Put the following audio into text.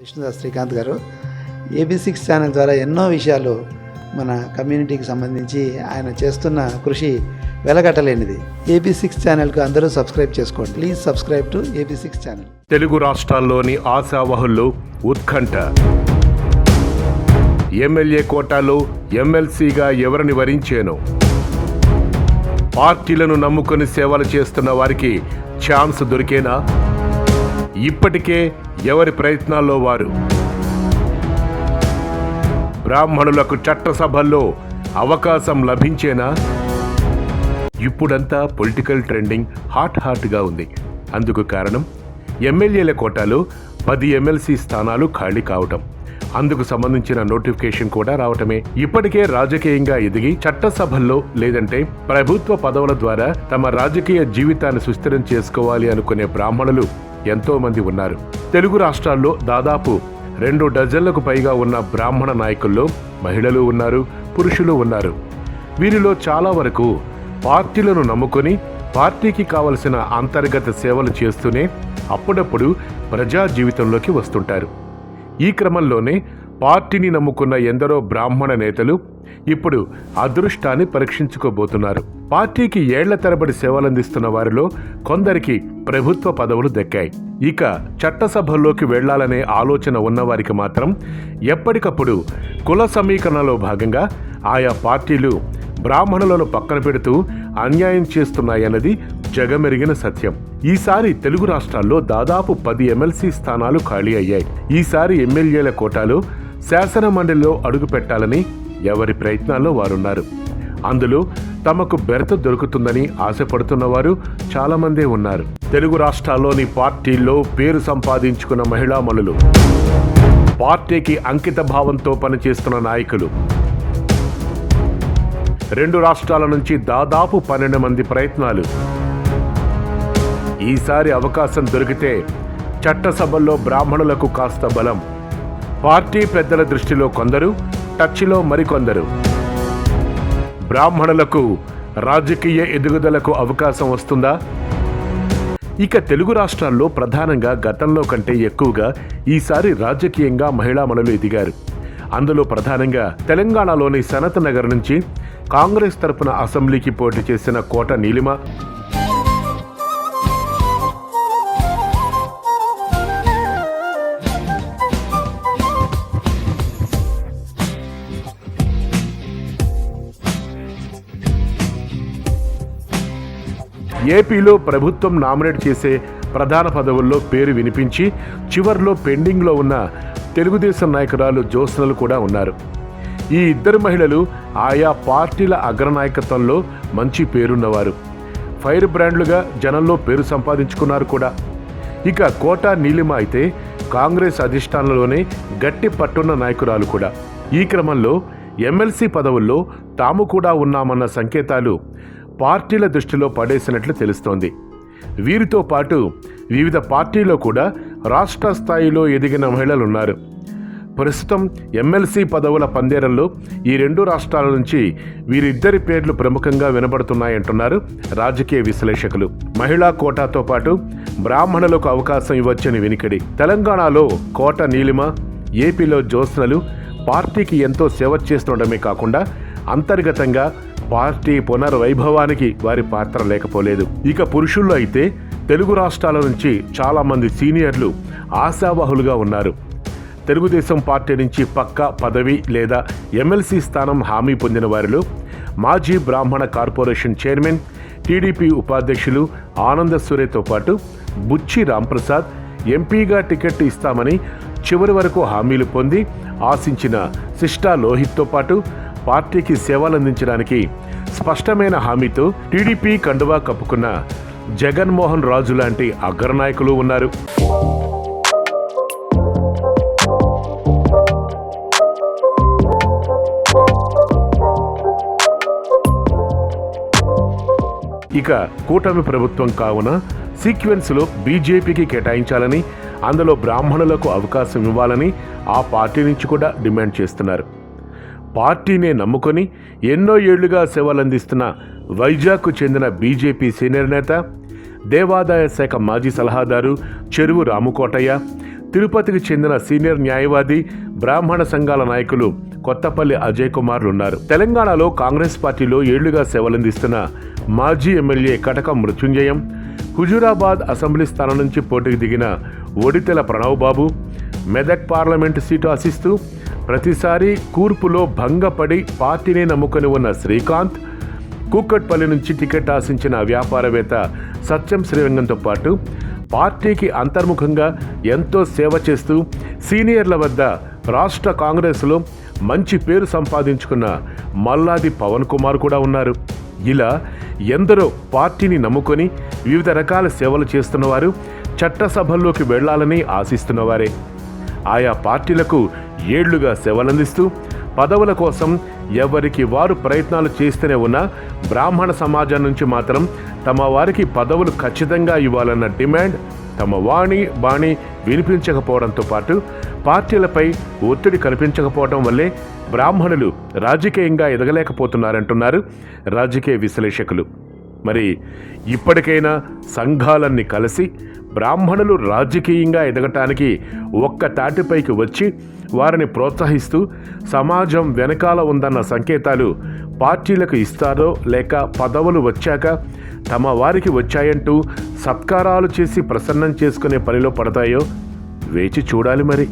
విష్ణుదాస్ శ్రీకాంత్ గారు. AB six channel ద్వారా ఎన్నో విషయాలు మన కమ్యూనిటీకి సంబంధించి ఆయన చేస్తున్న కృషి వెలగట్టలేనిది. ఏబీ సిక్స్ ఛానల్కు అందరూ సబ్స్క్రైబ్ చేసుకోండి. Please subscribe to AB six channel. Telugu రాష్ట్రాల్లోని ఆశావహులు ఉత్కంఠ. ఎమ్మెల్యే కోటాలో ఎమ్మెల్సీగా ఎవరిని వరించేను? పార్టీలను నమ్ముకొని సేవలు చేస్తున్న వారికి ఛాన్స్ దొరికేనా? ఇప్పటికే ఎవరి ప్రయత్నాల్లో వారు? బ్రాహ్మణులకు చట్టసభల్లో అవకాశం లభించేనా? ఇప్పుడంతా పొలిటికల్ ట్రెండింగ్ హాట్ హాట్గా ఉంది. అందుకు కారణం ఎమ్మెల్యేల కోటాలో పది ఎమ్మెల్సీ స్థానాలు ఖాళీ కావటం. అందుకు సంబంధించిన నోటిఫికేషన్ కూడా రావటమే. ఇప్పటికే రాజకీయంగా ఎదిగి చట్టసభల్లో లేదంటే ప్రభుత్వ పదవుల ద్వారా తమ రాజకీయ జీవితాన్ని సుస్థిరం చేసుకోవాలి అనుకునే బ్రాహ్మణులు ఎంతోమంది ఉన్నారు. తెలుగు రాష్ట్రాల్లో దాదాపు రెండు డజన్లకు పైగా ఉన్న బ్రాహ్మణ నాయకుల్లో మహిళలు ఉన్నారు పురుషులు ఉన్నారు. వీరిలో చాలా వరకు పార్టీలను నమ్ముకొని పార్టీకి కావలసిన అంతర్గత సేవలు చేస్తూనే అప్పుడప్పుడు ప్రజా జీవితంలోకి వస్తుంటారు. ఈ క్రమంలోనే పార్టీని నమ్ముకున్న ఎందరో బ్రాహ్మణ నేతలు ఇప్పుడు అదృష్టాన్ని పరీక్షించుకోబోతున్నారు. పార్టీకి ఏళ్ళ తరబడి సేవలందిస్తున్న వారిలో కొందరికి ప్రభుత్వ పదవులు దక్కాయి. ఇక చట్టసభల్లోకి వెళ్ళాలనే ఆలోచన ఉన్నవారికి మాత్రం ఎప్పటికప్పుడు కుల సమీకరణలో భాగంగా ఆయా పార్టీలు బ్రాహ్మణులను పక్కన పెడుతూ అన్యాయం చేస్తున్నాయన్నది జగమెరిగిన సత్యం. ఈసారి తెలుగు రాష్ట్రాల్లో దాదాపు పది ఎమ్మెల్సీ స్థానాలు ఖాళీ అయ్యాయి. ఈసారి ఎమ్మెల్యేల కోటాలో శాసన మండలిలో అడుగు పెట్టాలని ఎవరి ప్రయత్నాల్లో వారున్నారు. అందులో తమకు బెరత దొరుకుతుందని ఆశపడుతున్న వారు చాలా మందే ఉన్నారు. తెలుగు రాష్ట్రాల్లోని పార్టీల్లో పేరు సంపాదించుకున్న మహిళామణులు పార్టీకి అంకిత భావంతో పనిచేస్తున్న నాయకులు. రెండు రాష్ట్రాల నుంచి దాదాపు పన్నెండు మంది ప్రయత్నాలు. ఈసారి అవకాశం దొరికితే చట్టసభల్లో బ్రాహ్మణులకు కాస్త బలం. పార్టీ పెద్దల దృష్టిలో కొందరు టచ్లో మరికొందరు. బ్రాహ్మణులకు రాజకీయ ఎదుగుదలకు అవకాశం వస్తుందా? ఇక తెలుగు రాష్ట్రాల్లో ప్రధానంగా గతంలో కంటే ఎక్కువగా ఈసారి రాజకీయంగా మహిళామణులు ఎదిగారు. అందులో ప్రధానంగా తెలంగాణలోని సనత్ నగర్ నుంచి కాంగ్రెస్ తరపున అసెంబ్లీకి పోటీ చేసిన కోట నీలిమ ఏపీలో ప్రభుత్వం నామినేట్ చేసే ప్రధాన పదవుల్లో పేరు వినిపించి చివర్లో పెండింగ్లో ఉన్న తెలుగుదేశం నాయకురాలు జ్యోత్స్నలు కూడా ఉన్నారు. ఈ ఇద్దరు మహిళలు ఆయా పార్టీల అగ్రనాయకత్వంలో మంచి పేరున్నవారు. ఫైర్ బ్రాండ్లుగా జనంలో పేరు సంపాదించుకున్నారు కూడా. ఇక కోట నీలిమ అయితే కాంగ్రెస్ అధిష్టానంలోనే గట్టి పట్టున్న నాయకురాలు కూడా. ఈ క్రమంలో ఎమ్మెల్సీ పదవుల్లో తాము కూడా ఉన్నామన్న సంకేతాలు పార్టీల దృష్టిలో పడేసినట్లు తెలుస్తోంది. వీరితో పాటు వివిధ పార్టీలో కూడా రాష్ట్ర స్థాయిలో ఎదిగిన మహిళలున్నారు. ప్రస్తుతం ఎమ్మెల్సీ పదవుల పందేరంలో ఈ రెండు రాష్ట్రాల నుంచి వీరిద్దరి పేర్లు ప్రముఖంగా వినబడుతున్నాయంటున్నారు రాజకీయ విశ్లేషకులు. మహిళా కోటాతో పాటు బ్రాహ్మణులకు అవకాశం ఇవ్వచ్చని వినికిడి. తెలంగాణలో కోట నీలిమ ఏపీలో జ్యోత్స్నలు పార్టీకి ఎంతో సేవ చేస్తుండడమే కాకుండా అంతర్గతంగా పార్టీ పునర్వైభవానికి వారి పాత్ర లేకపోలేదు. ఇక పురుషుల్లో అయితే తెలుగు రాష్ట్రాల నుంచి చాలామంది సీనియర్లు ఆశావాహులుగా ఉన్నారు. తెలుగుదేశం పార్టీ నుంచి పక్క పదవి లేదా ఎమ్మెల్సీ స్థానం హామీ పొందిన వారిలో మాజీ బ్రాహ్మణ కార్పొరేషన్ చైర్మన్ టీడీపీ ఉపాధ్యక్షులు ఆనంద సూరేతో పాటు బుచ్చి రాంప్రసాద్ ఎంపీగా టికెట్ ఇస్తామని చివరి వరకు హామీలు పొంది ఆశించిన శిష్టా లోహిత్తో పాటు పార్టీకి సేవలందించడానికి స్పష్టమైన హామీతో టీడీపీ కండువా కప్పుకున్న జగన్మోహన్ రాజు లాంటి అగ్రనాయకులు ఉన్నారు. ఇక కూటమి ప్రభుత్వం కావున సీక్వెన్స్లో బీజేపీకి కేటాయించాలని అందులో బ్రాహ్మణులకు అవకాశం ఇవ్వాలని ఆ పార్టీ నుంచి కూడా డిమాండ్ చేస్తున్నారు. పార్టీనే నమ్ముకొని ఎన్నో ఏళ్ళుగా సేవలందిస్తున్న వైజాగ్కు చెందిన బీజేపీ సీనియర్ నేత దేవాదాయ శాఖ మాజీ సలహాదారు చెరువు రాముకోటయ్య తిరుపతికి చెందిన సీనియర్ న్యాయవాది బ్రాహ్మణ సంఘాల నాయకులు కొత్తపల్లి అజయ్ కుమార్లు ఉన్నారు. తెలంగాణలో కాంగ్రెస్ పార్టీలో ఏళ్ళుగా సేవలందిస్తున్న మాజీ ఎమ్మెల్యే కటకం మృత్యుంజయం హుజూరాబాద్ అసెంబ్లీ స్థానం నుంచి పోటీకి దిగిన ఒడితెల ప్రణవ్ బాబు మెదక్ పార్లమెంటు సీటు ఆశిస్తూ ప్రతిసారి కూర్పులో భంగపడి పార్టీని నమ్ముకొని ఉన్న శ్రీకాంత్ కూకట్పల్లి నుంచి టికెట్ ఆశించిన వ్యాపారవేత్త సత్యం శ్రీరంగంతో పాటు పార్టీకి అంతర్ముఖంగా ఎంతో సేవ చేస్తూ సీనియర్ల వద్ద రాష్ట్ర కాంగ్రెస్లో మంచి పేరు సంపాదించుకున్న మల్లాది పవన్ కుమార్ కూడా ఉన్నారు. ఇలా ఎందరో పార్టీని నమ్ముకొని వివిధ రకాల సేవలు చేస్తున్నవారు చట్టసభల్లోకి వెళ్ళాలని ఆశిస్తున్నవారే. ఆయా పార్టీలకు ఏళ్ళుగా సేవలందిస్తూ పదవుల కోసం ఎవరికి వారు ప్రయత్నాలు చేస్తూనే ఉన్న బ్రాహ్మణ సమాజం నుంచి మాత్రం తమ వారికి పదవులు ఖచ్చితంగా ఇవ్వాలన్న డిమాండ్ తమ వాణి బాణి వినిపించకపోవడంతో పాటు పార్టీలపై ఒత్తిడి కనిపించకపోవడం వల్లే బ్రాహ్మణులు రాజకీయంగా ఎదగలేకపోతున్నారంటున్నారు రాజకీయ విశ్లేషకులు. మరి ఇప్పటికైనా సంఘాలన్నీ కలిసి బ్రాహ్మణులు రాజకీయంగా ఎదగటానికి ఒక్క తాటిపైకి వచ్చి వారిని ప్రోత్సహిస్తూ సమాజం వెనకాల ఉందన్న సంకేతాలు పార్టీలకు ఇస్తారో లేక పదవులు వచ్చాక తమ వారికి వచ్చాయంటూ సత్కారాలు చేసి ప్రసన్నం చేసుకునే పనిలో పడతాయో వేచి చూడాలి మరి.